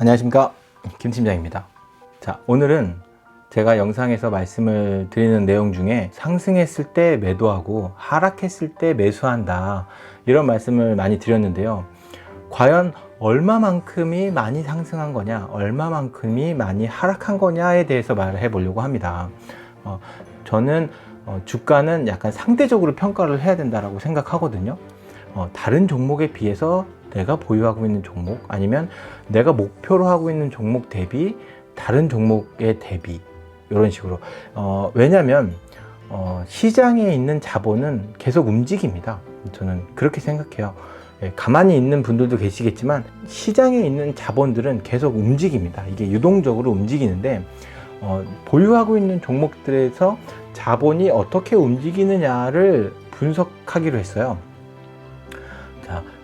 안녕하십니까? 김 팀장입니다. 자 오늘은 제가 영상에서 말씀을 드리는 내용 중에 상승했을 때 매도하고 하락했을 때 매수한다 이런 말씀을 많이 드렸는데요. 과연 얼마만큼이 많이 상승한 거냐 얼마만큼이 많이 하락한 거냐에 대해서 말을 해 보려고 합니다. 어, 저는 어, 주가는 약간 상대적으로 평가를 해야 된다라고 생각하거든요. 어, 다른 종목에 비해서 내가 보유하고 있는 종목 아니면 내가 목표로 하고 있는 종목 대비 다른 종목의 대비 이런 식으로 어, 왜냐하면 어, 시장에 있는 자본은 계속 움직입니다. 저는 그렇게 생각해요. 예, 가만히 있는 분들도 계시겠지만 시장에 있는 자본들은 계속 움직입니다. 이게 유동적으로 움직이는데 어, 보유하고 있는 종목들에서 자본이 어떻게 움직이느냐를 분석하기로 했어요.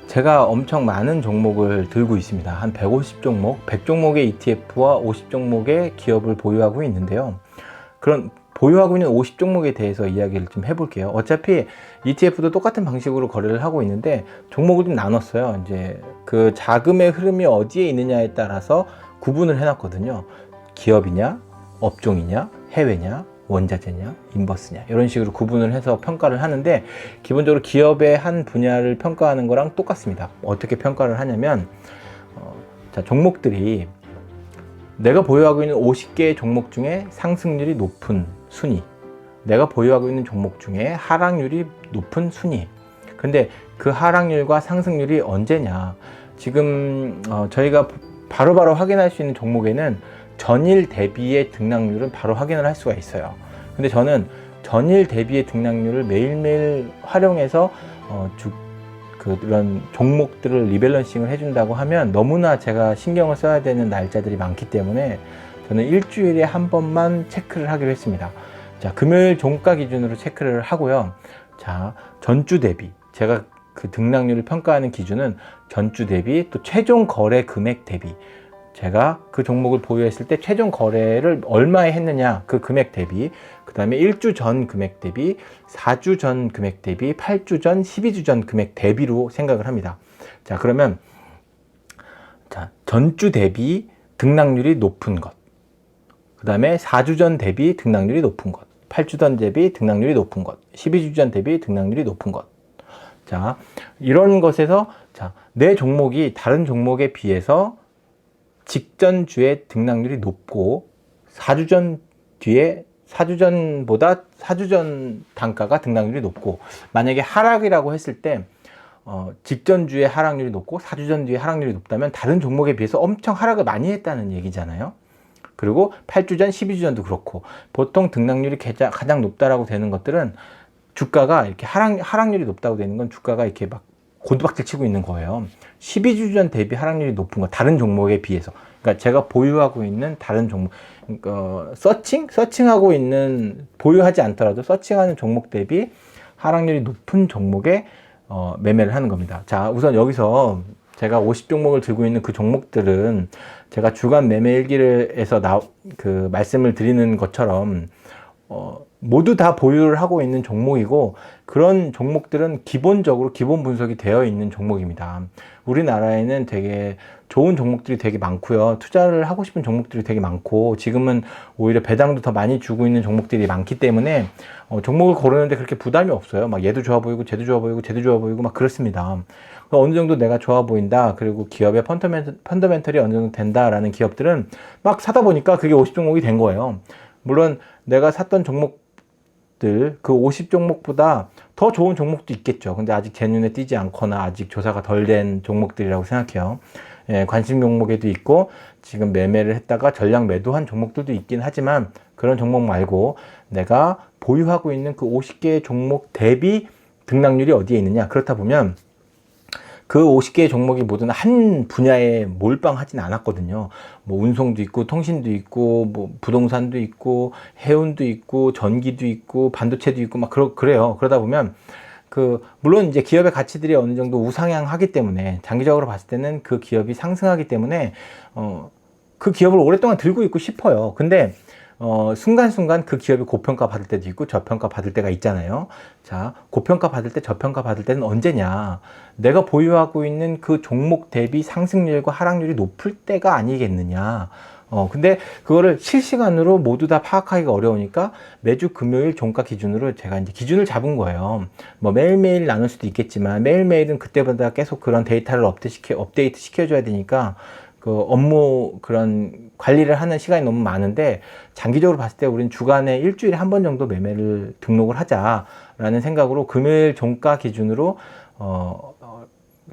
자, 제가 엄청 많은 종목을 들고 있습니다. 한 150 종목, 100 종목의 ETF와 50 종목의 기업을 보유하고 있는데요. 그런 보유하고 있는 50 종목에 대해서 이야기를 좀 해볼게요. 어차피 ETF도 똑같은 방식으로 거래를 하고 있는데 종목을 좀 나눴어요. 이제 그 자금의 흐름이 어디에 있느냐에 따라서 구분을 해놨거든요. 기업이냐, 업종이냐, 해외냐, 원자재냐, 인버스냐 이런 식으로 구분을 해서 평가를 하는데 기본적으로 기업의 한 분야를 평가하는 거랑 똑같습니다. 어떻게 평가를 하냐면 어, 자, 종목들이 내가 보유하고 있는 50개의 종목 중에 상승률이 높은 순위, 내가 보유하고 있는 종목 중에 하락률이 높은 순위. 근데 그 하락률과 상승률이 언제냐? 지금 어, 저희가 바로바로 확인할 수 있는 종목에는 전일 대비의 등락률은 바로 확인을 할 수가 있어요. 근데 저는 전일 대비의 등락률을 매일매일 활용해서 어, 주, 그런 종목들을 리밸런싱을 해준다고 하면 너무나 제가 신경을 써야 되는 날짜들이 많기 때문에 저는 일주일에 한 번만 체크를 하기로 했습니다. 자, 금요일 종가 기준으로 체크를 하고요. 자, 전주 대비. 제가 그 등락률을 평가하는 기준은 전주 대비 또 최종 거래 금액 대비. 제가 그 종목을 보유했을 때 최종 거래를 얼마에 했느냐 그 금액 대비 그 다음에 1주 전 금액 대비 4주 전 금액 대비 8주 전 12주 전 금액 대비로 생각을 합니다. 자 그러면 자 전주 대비 등락률이 높은 것그 다음에 4주 전 대비 등락률이 높은 것 8주 전 대비 등락률이 높은 것 12주 전 대비 등락률이 높은 것. 자, 이런 것에서 자, 내 종목이 다른 종목에 비해서 직전 주에 등락률이 높고 4주 전 뒤에 4주 전보다 4주 전 단가가 등락률이 높고 만약에 하락이라고 했을 때 어, 직전 주에 하락률이 높고 4주 전 뒤에 하락률이 높다면 다른 종목에 비해서 엄청 하락을 많이 했다는 얘기잖아요. 그리고 8주 전, 12주 전도 그렇고 보통 등락률이 가장, 높다라고 되는 것들은 주가가 이렇게 하락, 하락률이 높다고 되는 건 주가가 이렇게 막 고두박질 치고 있는 거예요. 12주 전 대비 하락률이 높은 거 다른 종목에 비해서. 그러니까 제가 보유하고 있는 다른 종목, 어, 서칭? 서칭하고 있는, 보유하지 않더라도 서칭하는 종목 대비 하락률이 높은 종목에 어, 매매를 하는 겁니다. 자, 우선 여기서 제가 50 종목을 들고 있는 그 종목들은 제가 주간 매매 일기를에서 나, 그 말씀을 드리는 것처럼 어, 모두 다 보유를 하고 있는 종목이고 그런 종목들은 기본적으로 기본 분석이 되어 있는 종목입니다. 우리나라에는 되게 좋은 종목들이 되게 많고요. 투자를 하고 싶은 종목들이 되게 많고 지금은 오히려 배당도 더 많이 주고 있는 종목들이 많기 때문에 어, 종목을 고르는데 그렇게 부담이 없어요. 막 얘도 좋아 보이고 쟤도 좋아 보이고 쟤도 좋아 보이고 막 그렇습니다. 어느 정도 내가 좋아 보인다. 그리고 기업의 펀더멘털, 펀더멘털이 어느 정도 된다라는 기업들은 막 사다 보니까 그게 50 종목이 된 거예요. 물론 내가 샀던 종목들 그 50 종목보다 더 좋은 종목도 있겠죠. 근데 아직 제 눈에 띄지 않거나 아직 조사가 덜 된 종목들이라고 생각해요. 예, 관심 종목에도 있고 지금 매매를 했다가 전량 매도한 종목들도 있긴 하지만 그런 종목 말고 내가 보유하고 있는 그 50개의 종목 대비 등락률이 어디에 있느냐 그렇다 보면 그 50개의 종목이 모두 한 분야에 몰빵하진 않았거든요. 뭐 운송도 있고 통신도 있고 뭐 부동산도 있고 해운도 있고 전기도 있고 반도체도 있고 막 그러, 그래요. 그러다 보면 그 물론 이제 기업의 가치들이 어느 정도 우상향하기 때문에 장기적으로 봤을 때는 그 기업이 상승하기 때문에 어 그 기업을 오랫동안 들고 있고 싶어요. 근데 어, 순간순간 그 기업이 고평가 받을 때도 있고 저평가 받을 때가 있잖아요. 자, 고평가 받을 때, 저평가 받을 때는 언제냐? 내가 보유하고 있는 그 종목 대비 상승률과 하락률이 높을 때가 아니겠느냐? 어, 근데 그거를 실시간으로 모두 다 파악하기가 어려우니까 매주 금요일 종가 기준으로 제가 이제 기준을 잡은 거예요. 뭐 매일매일 나눌 수도 있겠지만 매일매일은 그때보다 계속 그런 데이터를 업데이트 시켜, 업데이트 시켜줘야 되니까 그 업무 그런 관리를 하는 시간이 너무 많은데 장기적으로 봤을 때 우리는 주간에 일주일에 한 번 정도 매매를 등록을 하자라는 생각으로 금요일 종가 기준으로 어, 어,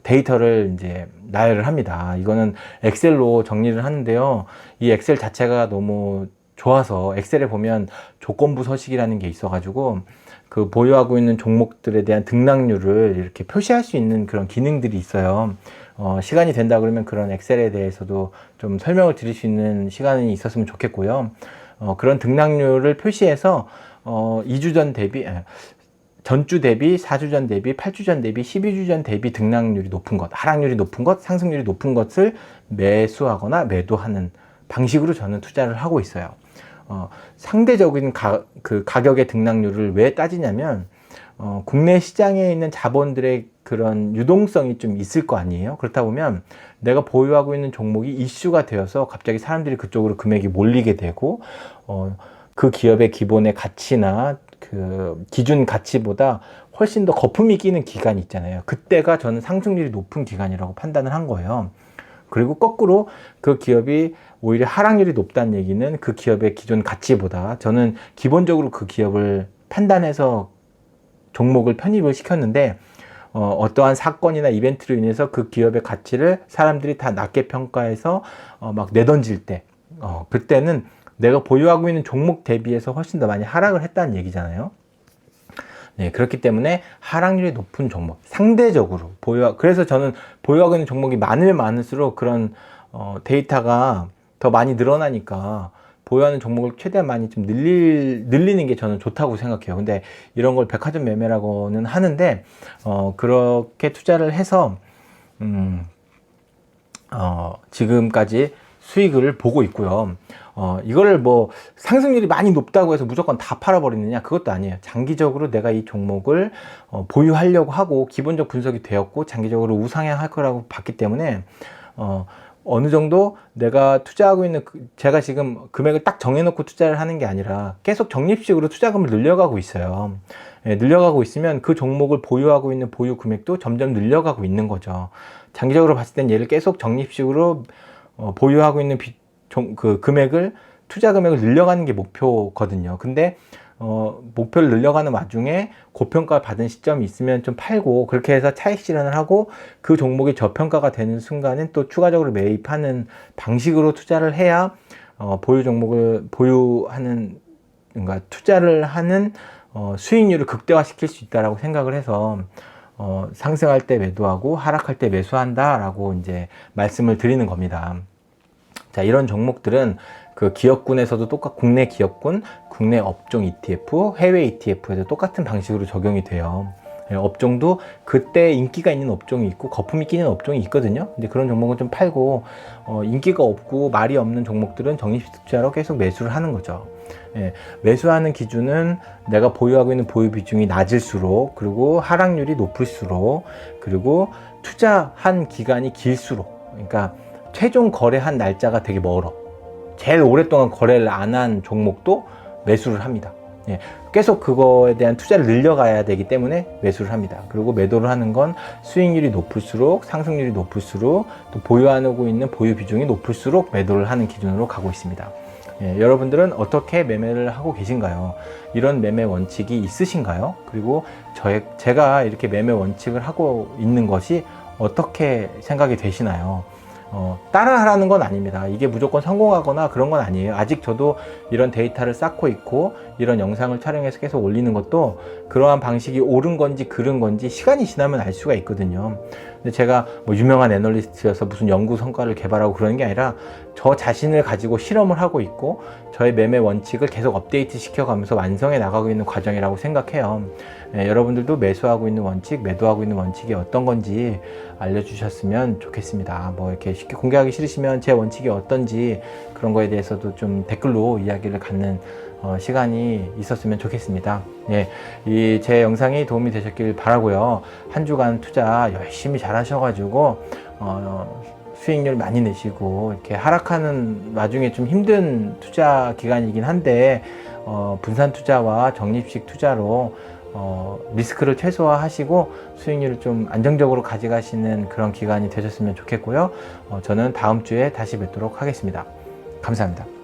데이터를 이제 나열을 합니다. 이거는 엑셀로 정리를 하는데요. 이 엑셀 자체가 너무 좋아서 엑셀에 보면 조건부 서식이라는 게 있어가지고 그 보유하고 있는 종목들에 대한 등락률을 이렇게 표시할 수 있는 그런 기능들이 있어요. 어, 시간이 된다 그러면 그런 엑셀에 대해서도 좀 설명을 드릴 수 있는 시간이 있었으면 좋겠고요. 어, 그런 등락률을 표시해서 어, 2주 전 대비 에, 전주 대비, 4주 전 대비, 8주 전 대비, 12주 전 대비 등락률이 높은 것, 하락률이 높은 것, 상승률이 높은 것을 매수하거나 매도하는 방식으로 저는 투자를 하고 있어요. 어, 상대적인 가, 그 가격의 등락률을 왜 따지냐면 어, 국내 시장에 있는 자본들의 그런 유동성이 좀 있을 거 아니에요. 그렇다 보면 내가 보유하고 있는 종목이 이슈가 되어서 갑자기 사람들이 그쪽으로 금액이 몰리게 되고 어, 그 기업의 기본의 가치나 그 기준 가치보다 훨씬 더 거품이 끼는 기간이 있잖아요. 그때가 저는 상승률이 높은 기간이라고 판단을 한 거예요. 그리고 거꾸로 그 기업이 오히려 하락률이 높다는 얘기는 그 기업의 기존 가치보다 저는 기본적으로 그 기업을 판단해서 종목을 편입을 시켰는데 어, 어떠한 사건이나 이벤트로 인해서 그 기업의 가치를 사람들이 다 낮게 평가해서 어, 막 내던질 때 어, 그때는 내가 보유하고 있는 종목 대비해서 훨씬 더 많이 하락을 했다는 얘기잖아요. 네, 그렇기 때문에 하락률이 높은 종목, 상대적으로 보유, 그래서 저는 보유하고 있는 종목이 많으면 많을수록 그런 어, 데이터가 더 많이 늘어나니까 보유하는 종목을 최대한 많이 좀 늘릴, 늘리는 게 저는 좋다고 생각해요. 근데 이런 걸 백화점 매매라고는 하는데, 어, 그렇게 투자를 해서, 음, 어, 지금까지 수익을 보고 있고요. 어, 이거를 뭐 상승률이 많이 높다고 해서 무조건 다 팔아버리느냐? 그것도 아니에요. 장기적으로 내가 이 종목을 어, 보유하려고 하고 기본적 분석이 되었고 장기적으로 우상향할 거라고 봤기 때문에 어, 어느 정도 내가 투자하고 있는 그, 제가 지금 금액을 딱 정해놓고 투자를 하는 게 아니라 계속 적립식으로 투자금을 늘려가고 있어요. 예, 늘려가고 있으면 그 종목을 보유하고 있는 보유 금액도 점점 늘려가고 있는 거죠. 장기적으로 봤을 땐 얘를 계속 적립식으로 어, 보유하고 있는 비, 종, 그 금액을 투자 금액을 늘려가는 게 목표거든요. 근데 어, 목표를 늘려가는 와중에 고평가 받은 시점이 있으면 좀 팔고 그렇게 해서 차익 실현을 하고 그 종목이 저평가가 되는 순간엔 또 추가적으로 매입하는 방식으로 투자를 해야 어, 보유 종목을 보유하는 그러니까 투자를 하는 어, 수익률을 극대화시킬 수 있다라고 생각을 해서 어, 상승할 때 매도하고 하락할 때 매수한다라고 이제 말씀을 드리는 겁니다. 자, 이런 종목들은 그 기업군에서도 똑같, 국내 기업군, 국내 업종 ETF, 해외 ETF에도 똑같은 방식으로 적용이 돼요. 예, 업종도 그때 인기가 있는 업종이 있고 거품이 끼는 업종이 있거든요. 근데 그런 종목은 좀 팔고 어, 인기가 없고 말이 없는 종목들은 적립식 투자로 계속 매수를 하는 거죠. 예, 매수하는 기준은 내가 보유하고 있는 보유 비중이 낮을수록 그리고 하락률이 높을수록 그리고 투자한 기간이 길수록 그러니까 최종 거래한 날짜가 되게 멀어. 제일 오랫동안 거래를 안 한 종목도 매수를 합니다. 예, 계속 그거에 대한 투자를 늘려가야 되기 때문에 매수를 합니다. 그리고 매도를 하는 건 수익률이 높을수록 상승률이 높을수록 또 보유하고 있는 보유 비중이 높을수록 매도를 하는 기준으로 가고 있습니다. 예, 여러분들은 어떻게 매매를 하고 계신가요? 이런 매매 원칙이 있으신가요? 그리고 저 제가 이렇게 매매 원칙을 하고 있는 것이 어떻게 생각이 되시나요? 어, 따라하라는 건 아닙니다. 이게 무조건 성공하거나 그런 건 아니에요. 아직 저도 이런 데이터를 쌓고 있고 이런 영상을 촬영해서 계속 올리는 것도 그러한 방식이 옳은 건지 그른 건지 시간이 지나면 알 수가 있거든요. 근데 제가 뭐 유명한 애널리스트여서 무슨 연구 성과를 개발하고 그러는 게 아니라 저 자신을 가지고 실험을 하고 있고 저의 매매 원칙을 계속 업데이트 시켜가면서 완성해 나가고 있는 과정이라고 생각해요. 예, 여러분들도 매수하고 있는 원칙, 매도하고 있는 원칙이 어떤 건지 알려주셨으면 좋겠습니다. 뭐 이렇게 쉽게 공개하기 싫으시면 제 원칙이 어떤지 그런 거에 대해서도 좀 댓글로 이야기를 갖는 어, 시간이 있었으면 좋겠습니다. 예, 이 제 영상이 도움이 되셨길 바라고요. 한 주간 투자 열심히 잘 하셔가지고 어, 수익률 많이 내시고 이렇게 하락하는 와중에 좀 힘든 투자 기간이긴 한데 어, 분산 투자와 적립식 투자로 어, 리스크를 최소화하시고 수익률을 좀 안정적으로 가져가시는 그런 기간이 되셨으면 좋겠고요. 어, 저는 다음 주에 다시 뵙도록 하겠습니다. 감사합니다.